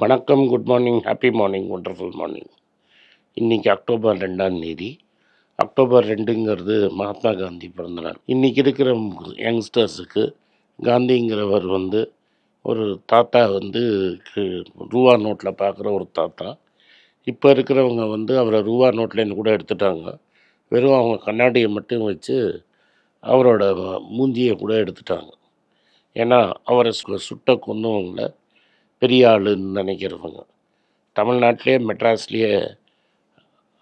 வணக்கம் good morning happy morning wonderful morning இன்றைக்கி October ரெண்டாம் தேதி. அக்டோபர் ரெண்டுங்கிறது மகாத்மா காந்தி பிறந்தநாள் இன்றைக்கி இருக்கிற யங்ஸ்டர்ஸுக்கு காந்திங்கிறவர் வந்து ஒரு தாத்தா வந்து ரூவா ரூபா நோட்டில் பார்க்குற ஒரு தாத்தா. இப்போ இருக்கிறவங்க வந்து அவரை ரூபா நோட்லேருந்து கூட எடுத்துட்டாங்க. வெறும் அவங்க கண்ணாடியை மட்டும் வச்சு அவரோட மூஞ்சியை கூட எடுத்துட்டாங்க. ஏன்னா அவரை சு- சுட்ட கொந்தவங்களை பெரிய ஆளுன்னு நினைக்கிறவங்க. தமிழ்நாட்டிலே மெட்ராஸ்லேயே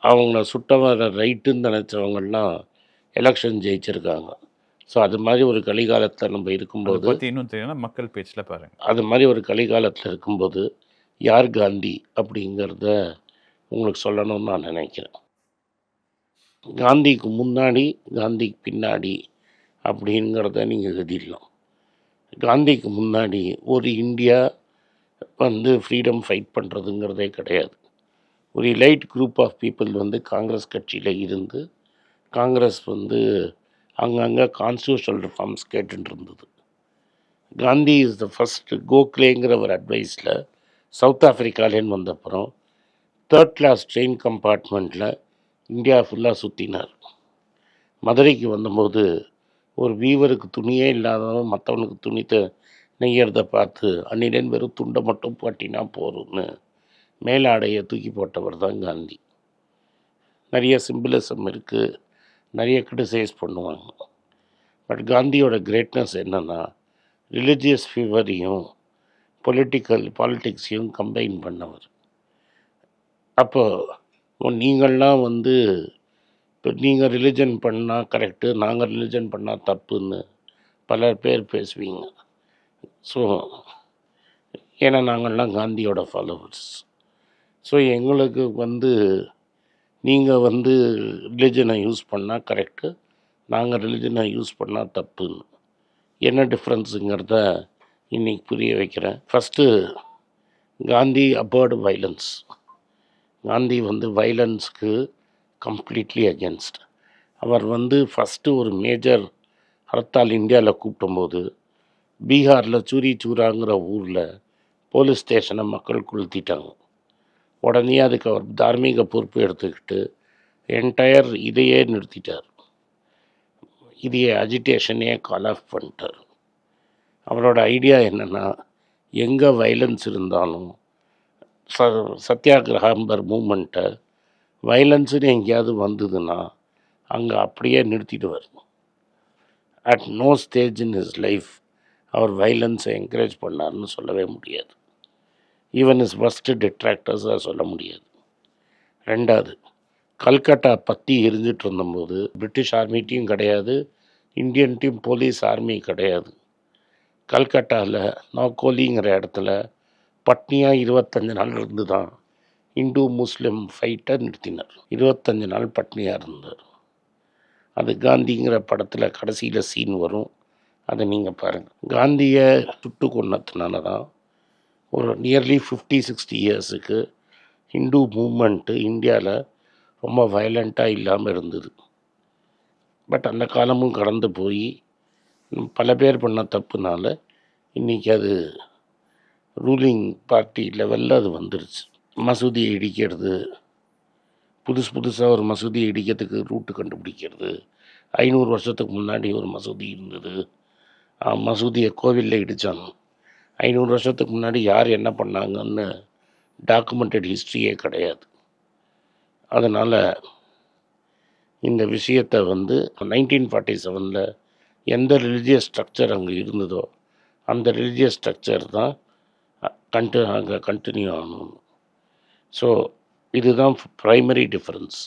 அவங்கள சுட்டவர ரைட்டுன்னு நினச்சவங்கலாம் எலெக்ஷன் ஜெயிச்சிருக்காங்க. ஸோ அது மாதிரி ஒரு கலிகாலத்தில் நம்ம இருக்கும்போது இன்னும் தெரியணும்னா மக்கள் பேச்சில் பாருங்க. அது மாதிரி ஒரு கலிகாலத்தில் இருக்கும்போது யார் காந்தி அப்படிங்கிறத உங்களுக்கு சொல்லணும்னு நான் நினைக்கிறேன். காந்திக்கு முன்னாடி காந்திக்கு பின்னாடி அப்படிங்கிறத நீங்கள் எழுதிடலாம் காந்திக்கு முன்னாடி ஒரு இந்தியா வந்து ஃப்ரீடம் ஃபைட் பண்ணுறதுங்கிறதே கிடையாது. ஒரு லைட் குரூப் ஆஃப் பீப்புள் வந்து காங்கிரஸ் கட்சியில் இருந்து காங்கிரஸ் வந்து அங்கங்கே கான்ஸ்டியூஷனல் ரிஃபார்ம்ஸ் கேட்டுட்டு இருந்தது காந்தி இஸ் த ஃபஸ்ட் கோக்லேங்கிற ஒரு அட்வைஸில் சவுத் ஆஃப்ரிக்காலேன்னு வந்தப்புறம் தேர்ட் கிளாஸ் ட்ரெயின் கம்பார்ட்மெண்ட்டில் இந்தியா ஃபுல்லாக சுற்றினார் மதுரைக்கு வந்தபோது ஒரு வீவருக்கு துணியே இல்லாதவன் மற்றவனுக்கு துணி த நெய்யறதை பார்த்து அன்னிலேருந்து வெறும் துண்டை மட்டும் பாட்டினா போதும்னு மேலாடையை தூக்கி போட்டவர் தான் காந்தி. நிறைய சிம்பிளிசம் இருக்குது நிறைய கிரிட்டிசைஸ் பண்ணுவாங்க. பட் காந்தியோட கிரேட்னஸ் என்னென்னா ரிலிஜியஸ் ஃபீவரையும் பொலிட்டிக்கல் பாலிட்டிக்ஸையும் கம்பைன் பண்ணவர். அப்போ நீங்கள்லாம் வந்து இப்போ நீங்கள் ரிலிஜன் பண்ணால் கரெக்டு நாங்கள் ரிலிஜன் பண்ணால் தப்புன்னு பல பேர் பேசுவீங்க. ஸோ ஏன்னா நாங்கள்லாம் காந்தியோட ஃபாலோவர்ஸ் ஸோ எங்களுக்கு வந்து நீங்கள் வந்து ரிலிஜனை யூஸ் பண்ணால் கரெக்டு நாங்கள் ரிலிஜனை யூஸ் பண்ணால் தப்புன்னு என்ன டிஃப்ரென்ஸுங்கிறத இன்றைக்கி புரிய வைக்கிறேன். First Gandhi abhorred violence Gandhi வந்து வைலன்ஸுக்கு கம்ப்ளீட்லி அகேன்ஸ்ட் அவர் வந்து ஃபஸ்ட்டு ஒரு மேஜர் ஹர்த்தால் இந்தியாவில் கூப்பிடும்போது பீகாரில் சூரி சூராங்கிற ஊரில் போலீஸ் ஸ்டேஷனை மக்கள் கொளுத்திட்டாங்க. உடனே அதுக்கு அவர் தார்மீக பொறுப்பு எடுத்துக்கிட்டு என்டையர் இதையே நிறுத்திட்டார். இதையே அஜிடேஷனே கால் ஆஃப் பண்ணிட்டார். அவரோட ஐடியா என்னென்னா எங்கே வைலன்ஸ் இருந்தாலும் ச சத்தியாகிரகம்பர் மூமெண்ட்டை வைலன்ஸுன்னு எங்கேயாவது வந்ததுன்னா அங்கே அப்படியே நிறுத்திட்டு நிறுத்திடுவார். At no stage in his life அவர் வைலன்ஸை என்கரேஜ் பண்ணார்னு சொல்லவே முடியாது. ஈவன் இஸ் ஃபஸ்ட்டு டிட்ராக்டர்ஸாக சொல்ல முடியாது. ரெண்டாவது கல்கட்டா பற்றி எரிஞ்சிட்டு இருந்தபோது பிரிட்டிஷ் ஆர்மி டீம் கிடையாது இந்தியன் டீம் போலீஸ் ஆர்மி கிடையாது. கல்கட்டாவில் நோக்கோலிங்கிற இடத்துல பட்னியாக இருபத்தஞ்சு நாள் இருந்து தான் இந்து முஸ்லீம் ஃபைட்டை நிறுத்தினார். இருபத்தஞ்சு நாள் பட்னியாக இருந்தார். அது காந்திங்கிற படத்தில் கடைசியில் சீன் வரும். அதை நீங்கள் பாருங்கள் காந்தியை சுட்டு கொண்டதுனால தான் ஒரு நியர்லி ஃபிஃப்டி சிக்ஸ்டி இயர்ஸுக்கு ஹிந்து மூமெண்ட்டு இந்தியாவில் ரொம்ப வயலண்ட்டாக இல்லாமல் இருந்தது. பட் அந்த காலமும் கடந்து போய் பல பேர் பண்ண தப்புனால இன்றைக்கி அது ரூலிங் பார்ட்டி லெவலில் அது வந்துருச்சு. மசூதியை இடிக்கிறது புதுசு புதுசாக ஒரு மசூதியை இடிக்கிறதுக்கு ரூட்டு கண்டுபிடிக்கிறது ஐநூறு வருஷத்துக்கு முன்னாடி ஒரு மசூதி இருந்தது. மசூதியை கோவிலில் இடித்தாங்க ஐநூறு வருஷத்துக்கு முன்னாடி யார் என்ன பண்ணாங்கன்னு டாக்குமெண்டட் ஹிஸ்ட்ரியே கிடையாது. அதனால் இந்த விஷயத்தை வந்து நைன்டீன் ஃபார்ட்டி செவனில் எந்த ரிலிஜியஸ் ஸ்ட்ரக்சர் அங்கே இருந்ததோ அந்த ரிலிஜியஸ் ஸ்ட்ரக்சர் தான் கண்டு அங்கே கண்டினியூ ஆகணும். ஸோ இதுதான் ப்ரைமரி டிஃப்ரென்ஸ்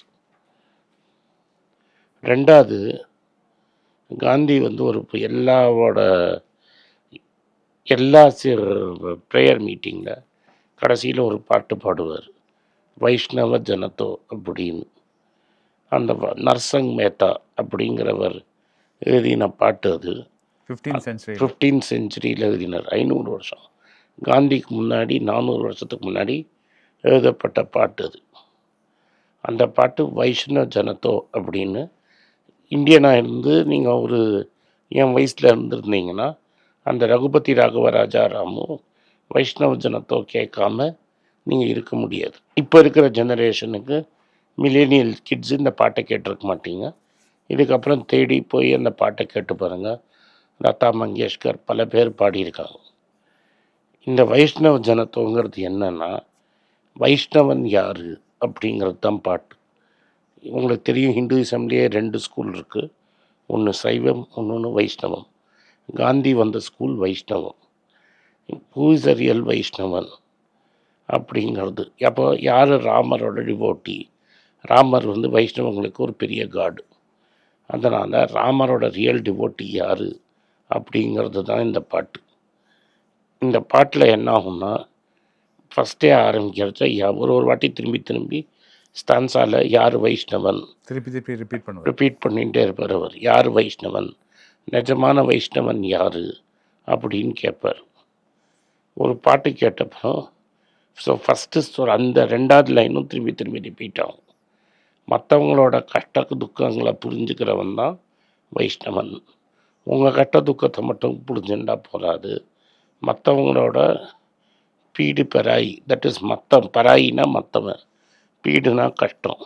ரெண்டாவது காந்தி வந்து ஒரு எல்லாவோட எல்லா ப்ரேயர் மீட்டிங்கில் கடைசியில் ஒரு பாட்டு பாடுவார். வைஷ்ணவ ஜனத்தோ அப்படின்னு. அந்த நர்சங் மேத்தா அப்படிங்கிறவர் எழுதின பாட்டு அது. ஃபிஃப்டீன் சென்ச்சுரி ஃபிஃப்டீன் செஞ்சுரியில் எழுதினார். ஐநூறு வருஷம். காந்திக்கு முன்னாடி நானூறு வருஷத்துக்கு முன்னாடி எழுதப்பட்ட பாட்டு அது. அந்த பாட்டு வைஷ்ணவ ஜனத்தோ அப்படின்னு இந்தியனாக இருந்து நீங்கள் ஒரு என் வயசில் இருந்திருந்தீங்கன்னா அந்த ரகுபதி ராகவ ராஜாராமும் வைஷ்ணவ ஜனத்தோ கேட்காம நீங்கள் இருக்க முடியாது. இப்போ இருக்கிற ஜெனரேஷனுக்கு மில்லேனியல் கிட்ஸ் இந்த பாட்டை கேட்டிருக்க மாட்டீங்க. இதுக்கப்புறம் தேடி போய் அந்த பாட்டை கேட்டு பாருங்கள் லதா மங்கேஷ்கர் பல பேர் பாடியிருக்காங்க. இந்த வைஷ்ணவ ஜனத்தோங்கிறது என்னென்னா வைஷ்ணவன் யார் அப்படிங்கிறது தான் பாட்டு. உங்களுக்கு தெரியும் ஹிந்துவிசம்லேயே ரெண்டு ஸ்கூல் இருக்குது ஒன்று சைவம் இன்னொன்று வைஷ்ணவம். காந்தி வந்த ஸ்கூல் வைஷ்ணவம். பூசரியல் ரியல் வைஷ்ணவன் அப்படிங்கிறது. அப்போ யார் ராமரோட டிவோட்டி ராமர் வந்து வைஷ்ணவங்களுக்கு ஒரு பெரிய காடு அதனால் ராமரோட ரியல் டிவோட்டி யார்? அப்படிங்கிறது தான் இந்த பாட்டு. இந்த பாட்டில் என்ன ஆகும்னா ஃபஸ்ட்டே ஆரம்பிக்கிறத ஒரு ஒரு வாட்டி திரும்பி திரும்பி ஸ்டான்ஸால் யார் வைஷ்ணவன்? திருப்பி திருப்பி ரிப்பீட் பண்ணுவார். ரிப்பீட் பண்ணிகிட்டே இருப்பார் அவர். யார் வைஷ்ணவன்? நிஜமான வைஷ்ணவன் யார்? அப்படின்னு கேட்பார். ஒரு பாட்டு கேட்டப்போ ஸோ ஃபஸ்ட்டு அந்த ரெண்டாவது லைனும் திரும்பி திரும்பி ரிப்பீட் ஆகும். மற்றவங்களோட கஷ்ட துக்கங்களை புரிஞ்சுக்கிறவன் தான் வைஷ்ணவன். உங்கள் கஷ்ட துக்கத்தை மட்டும் புரிஞ்சுட்டா போகாது மற்றவங்களோட பீடு பெராய் தட் இஸ் மற்ற பராயினா மற்றவன் பீடுனா கஷ்டம்.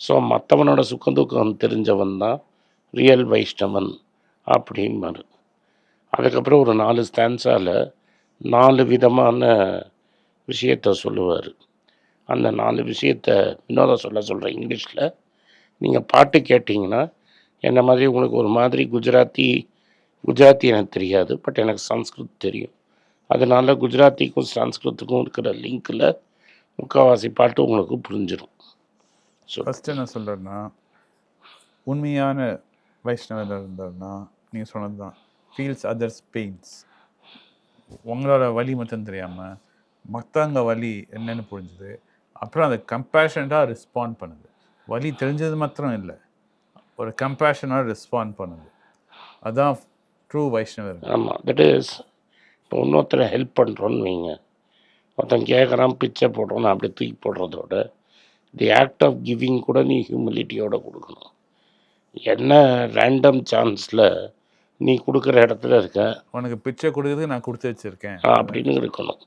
ஸோ மற்றவனோட சுக்கந்துக்கம் தெரிஞ்சவன் தான் ரியல் வைஷ்ணவன் அப்படிம்பாரு அதுக்கப்புறம் ஒரு நாலு ஸ்டான்ஸால் நாலு விதமான விஷயத்த சொல்லுவார். அந்த நாலு விஷயத்த வினோதம் சொல்ல சொல்கிறேன் இங்கிலீஷில். நீங்கள் பாட்டு கேட்டிங்கன்னா என்ன மாதிரி உங்களுக்கு ஒரு மாதிரி குஜராத்தி குஜராத்தி எனக்கு தெரியாது பட் எனக்கு சன்ஸ்கிருத் தெரியும். அதனால் குஜராத்திக்கும் சன்ஸ்கிருத்துக்கும் இருக்கிற லிங்க்கில் முக்கால்வாசி பாட்டு உங்களுக்கு புரிஞ்சிடும் ஸோ ஃபர்ஸ்ட் என்ன சொல்கிறேன்னா உண்மையான வைஷ்ணவர் இருந்தார்னா நீங்கள் சொன்னது தான் ஃபீல்ஸ் அதர்ஸ் பெயின்ஸ் உங்களோட வலி மட்டும் தெரியாமல் மற்றவங்க வலி என்னன்னு புரிஞ்சுது அப்புறம் அதை கம்பேஷனாக ரெஸ்பாண்ட் பண்ணுது. வலி தெரிஞ்சது மாத்திரம் இல்லை ஒரு கம்பேஷனாக ரெஸ்பாண்ட் பண்ணுது. அதான் ட்ரூ வைஷ்ணவர் ஆமாம் தட் இஸ் இப்போ இன்னொருத்தரை ஹெல்ப் பண்ணுறோன்னு வைங்க. ஒருத்தன் கேட்குறான் பிச்சை போடுறோன்னு அப்படி தூக்கி போடுறதோட தி ஆக்ட் ஆஃப் கிவிங் கூட நீ ஹியூமிலிட்டியோட கொடுக்கணும். என்ன ரேண்டம் சான்ஸில் நீ கொடுக்குற இடத்துல இருக்க? உனக்கு பிச்சை கொடுக்குறதுக்கு நான் கொடுத்து வச்சுருக்கேன். அப்படின்னு இருக்கணும்.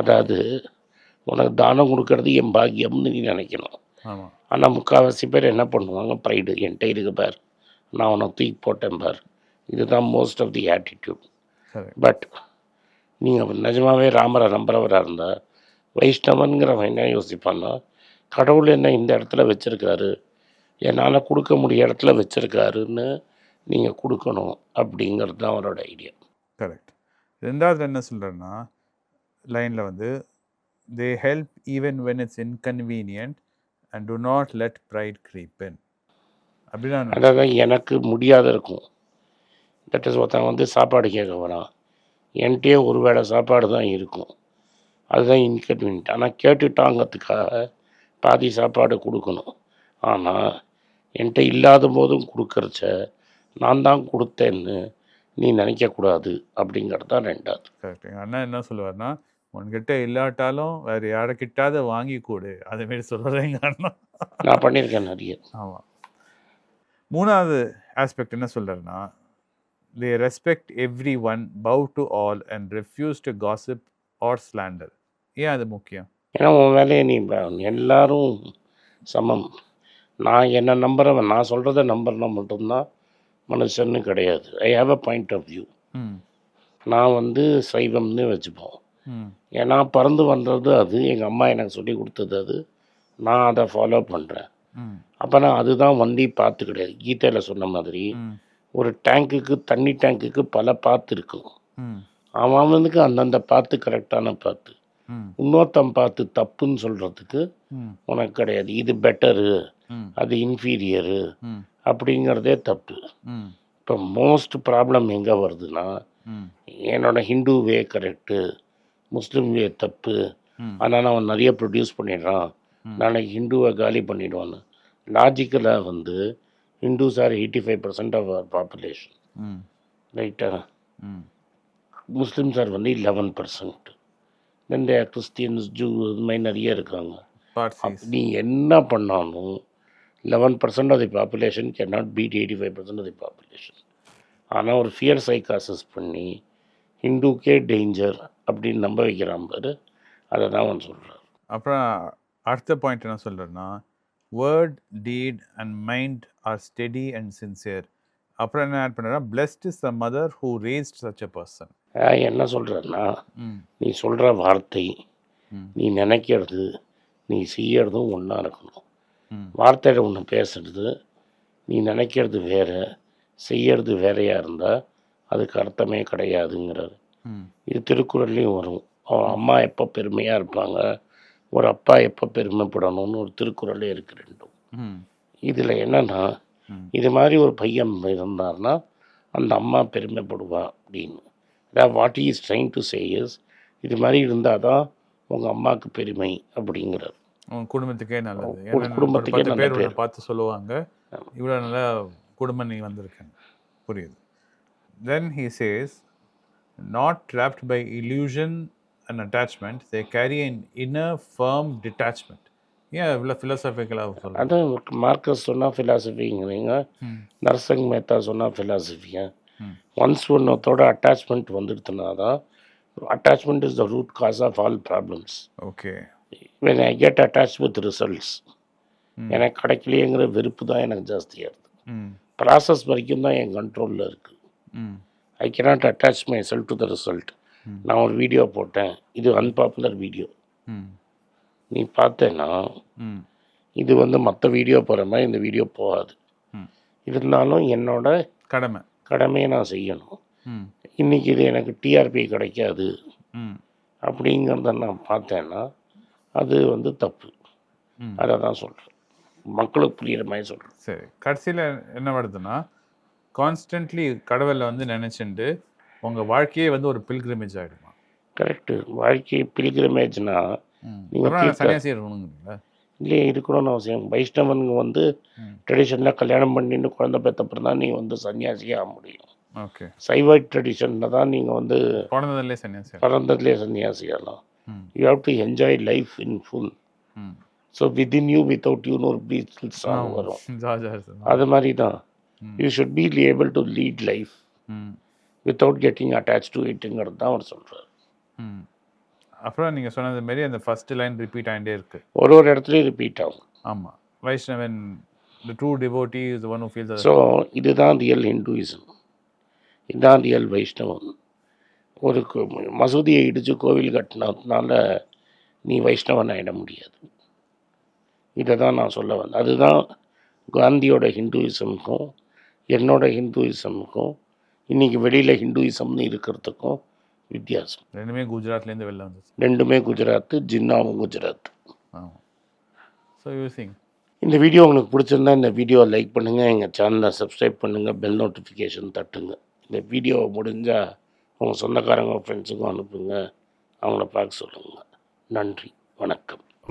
அதாவது உனக்கு தானம் கொடுக்கறது என் பாக்கியம்னு நீ நினைக்கணும். ஆனால் முக்கால்வாசி பேர் என்ன பண்ணுவாங்க? ப்ரைடு என்கிட்ட இருக்கு பார். நான் உனக்கு தூக்கி போட்டேன் பார். இதுதான் most of the attitude but நீங்கள் நிஜமாவே ராமரை நம்புறவராக இருந்தால் வைஷ்ணவன்கிறவன் என்ன யோசிப்பான்னா கடவுள் என்ன இந்த இடத்துல வச்சுருக்காரு என்னால் கொடுக்க முடிய இடத்துல வச்சுருக்காருன்னு நீங்கள் கொடுக்கணும் அப்படிங்கிறது தான் அவரோட ஐடியா கரெக்ட் ரெண்டாவது என்ன சொல்கிறேன்னா லைனில் வந்து they help even when it's inconvenient and to not let pride creep in. அப்படின்னா அதாவது எனக்கு முடியாத இருக்கும். தட் இஸ் ஒருத்தன் வந்து சாப்பாடு கேட்க வரான் என்கிட்டயே ஒரு வேளை சாப்பாடு தான் இருக்கும். அதுதான் இன்கன்வீனியன்ட் ஆனால் கேட்டுட்டாங்கிறதுக்காக பாதி சாப்பாடு கொடுக்கணும். ஆனால் என்கிட்ட இல்லாத போதும் கொடுக்கறச்ச நான் தான் கொடுத்தேன்னு நீ நினைக்கக்கூடாது அப்படிங்கிறது தான் ரெண்டாவது. கரெக்ட் எங்கள் அண்ணா என்ன சொல்லுவார்னா உன்கிட்ட இல்லாட்டாலும் வேறு யாருக்கிட்டாவது வாங்கி கொடு. அதேமாரி எங்கள் அண்ணா. நான் பண்ணியிருக்கேன் நிறைய. ஆமாம் மூணாவது ஆஸ்பெக்ட் என்ன சொல்கிறாருன்னா respect every one bow to all and refuse to gossip or slander ஏன் அது முக்கியம்? ஏன்னா உன் வேலையை நீ எல்லாரும் சமம். நான் என்ன நம்புறவன் நான் சொல்கிறத நம்புறனா மட்டும்தான் மனுஷன்னு கிடையாது. I have a point of view நான் வந்து சைவம்னு வச்சுப்போம். ஏன்னா பறந்து வந்தது அது எங்கள் அம்மா எனக்கு சொல்லி கொடுத்தது அது. நான் அதை ஃபாலோ பண்ணுறேன் அப்போ நான் அதுதான் வண்டி பார்த்து கிடையாது. கீதையில் சொன்ன மாதிரி ஒரு டேங்க்குக்கு தண்ணி டேங்க்குக்கு பல பாத்து இருக்கும் அவனுக்கு அந்தந்த பாத்து கரெக்டான பாத்து இன்னொருத்தன் பார்த்து தப்புன்னு சொல்கிறதுக்கு உனக்கு கிடையாது. இது பெட்டரு அது இன்ஃபீரியரு அப்படிங்கிறதே தப்பு. இப்போ மோஸ்ட் ப்ராப்ளம் எங்கே வருதுன்னா என்னோட ஹிந்து வே கரெக்டு முஸ்லீம் வே தப்பு. ம். ஆனால் அவன் நிறைய ப்ரொடியூஸ் பண்ணிடுறான். நாளைக்கு ஹிந்துவை காலி பண்ணிடுவான்னு. லாஜிக்கலாக வந்து Hindus are eighty five percent of our population ரைட்டா முஸ்லிம்ஸ் ஆர் வந்து eleven percent then Christians Jew இது மாதிரி நிறைய இருக்காங்க நீ என்ன பண்ணாலும் eleven percent of the population can not beat eighty five percent of the population ஆனால் ஒரு ஃபியர் சைக்காசஸ் பண்ணி ஹிந்துக்கே டேஞ்சர் அப்படின்னு நம்ப வைக்கிறான் பாரு. அதை தான் அவன் சொல்கிறான் அப்புறம் அடுத்த பாயிண்ட் என்ன சொல்கிறேன்னா word deed and mind are steady and sincere அப்புறம் என்ன ஆட் பண்ணுறா blessed is the mother who raised such a person என்ன சொல்கிறேன்னா நீ சொல்கிற வார்த்தை நீ நினைக்கிறது நீ செய்யறதும் ஒன்றா இருக்கணும். வார்த்தையில் ஒன்று பேசுறது நீ நினைக்கிறது வேற செய்யறது வேறையாக இருந்தால் அதுக்கு அர்த்தமே கிடையாதுங்கிறாரு. ம். இது திருக்குறள்லேயும் வரும். அவன் அம்மா எப்போ பெருமையாக இருப்பாங்க ஒரு அப்பா எப்போ பெருமைப்படணும்னு ஒரு திருக்குறளே இருக்கு ரெண்டும். இதில் என்னன்னா இது மாதிரி ஒரு பையன் இருந்தார்னா அந்த அம்மா பெருமைப்படுவா அப்படின்னு. அதாவது what is trying to says இது மாதிரி இருந்தால் தான் உங்கள் அம்மாவுக்கு பெருமை அப்படிங்கிறார். குடும்பத்துக்கே நல்லது. குடும்பத்துக்கே பத்து நல்ல பேர். பார்த்து சொல்லுவாங்க. இவ்வளோ நல்ல குடும்பம் நீ வந்திருக்கேன் புரியுது. Then he says not trapped by illusion and attachment they carry an inner firm detachment. ஏன் இவ்வளோ ஃபிலோசபிக்கலாக சொல்கிறேன் அதான் மார்க்கஸ் சொன்னால் ஃபிலாசபிங்கிறீங்க நர்சங் மேத்தா சொன்னால் ஃபிலாசபியா ம். ஒன்ஸ் ஒன்றத்தோட அட்டாச்மெண்ட் வந்துடுதுனா தான் attachment is the root cause of all problems okay when I get attach with results. எனக்கு கிடைக்கலையேங்கிற வெறுப்பு தான் எனக்கு ஜாஸ்தியாக இருக்குது ப்ராசஸ் வரைக்கும் தான் என் கண்ட்ரோலில் இருக்குது I cannot attach my self to the result. நான் ஒரு வீடியோ போட்டேன். இது அன்பாப்புலர் வீடியோ. நீ பார்த்தேன்னா இது வந்து மற்ற வீடியோ போகிற மாதிரி இந்த வீடியோ போகாது. இருந்தாலும் என்னோட கடமை. கடமையை நான் செய்யணும். இன்றைக்கி இது எனக்கு டிஆர்பி கிடைக்காது. அப்படிங்கிறத நான் பார்த்தேன்னா அது வந்து தப்பு. அதை தான் சொல்கிறேன் மக்களுக்கு புரியுற மாதிரி சொல்கிறேன் சரி. கடைசியில் என்ன வருதுன்னா கான்ஸ்டன்ட்லி கடவுளை வந்து நினச்சிண்டு உங்கள் வாழ்க்கையே வந்து ஒரு பில்கிரிமேஜ் ஆகிடுமா கரெக்டு வாழ்க்கை பில்கிரமேஜ்னா நீங்க அப்புறம் தீர்த்த- சன்னியாசி இருக்கணுங்களா இல்லையே இருக்கணும்னு அவசியம். வைஷ்ணவனுங்க வந்து. ட்ரெடிஷனில் கல்யாணம் பண்ணிட்டு குழந்தை பெற்றப்பறம் தான் நீ வந்து சன்னியாசியாக முடியும். ஓகே. சைவ ட்ரெடிஷனில் தான் நீங்கள் வந்து பிறந்ததுலேயே சன்னியாசி பிறந்ததுலேயே சன்னியாசியாகலாம் you have to enjoy life in full so within you without யூன்னு ஒரு பீச் சாங் வரும். அது மாதிரி தான். You should be able to lead life without getting attach to இட்டுங்கிறது தான் அவர் சொல்கிறார் அப்புறம் நீங்கள் சொன்னது மாரி அந்த ஃபர்ஸ்ட் லைன் ரிப்பீட் ஆகிட்டே இருக்கு. ஒரு ஒரு இடத்துலையும் ரிப்பீட் ஆகும். ஆமாம் வைஷ்ணவன் the true devotee is one feels so இதுதான் ரியல் ஹிந்துயிசம் இதுதான் ரியல் வைஷ்ணவம். ஒரு மசூதியை இடித்து கோவில் கட்டினதுனால நீ வைஷ்ணவன் ஆகிட முடியாது. இதை தான் நான் சொல்ல வந்தேன். அதுதான் காந்தியோட ஹிந்துயிசமுக்கும் என்னோட ஹிந்துயிசமுக்கும் இன்றைக்கி வெளியில் ஹிந்துயிசம்னு இருக்கிறதுக்கும் வித்தியாசம். ரெண்டுமே குஜராத்லேருந்து வெளில வந்துச்சு. ரெண்டுமே குஜராத்து ஜின்னாவும் குஜராத் இந்த வீடியோ உங்களுக்கு பிடிச்சிருந்தா இந்த வீடியோவை லைக் பண்ணுங்கள் எங்கள் சேனலை சப்ஸ்கிரைப் பண்ணுங்கள் பெல் நோட்டிஃபிகேஷன் தட்டுங்க. இந்த வீடியோ முடிஞ்சால் உங்கள் சொந்தக்காரங்க ஃப்ரெண்ட்ஸுக்கும் அனுப்புங்க. அவங்கள பார்க்க சொல்லுங்கள் நன்றி வணக்கம்.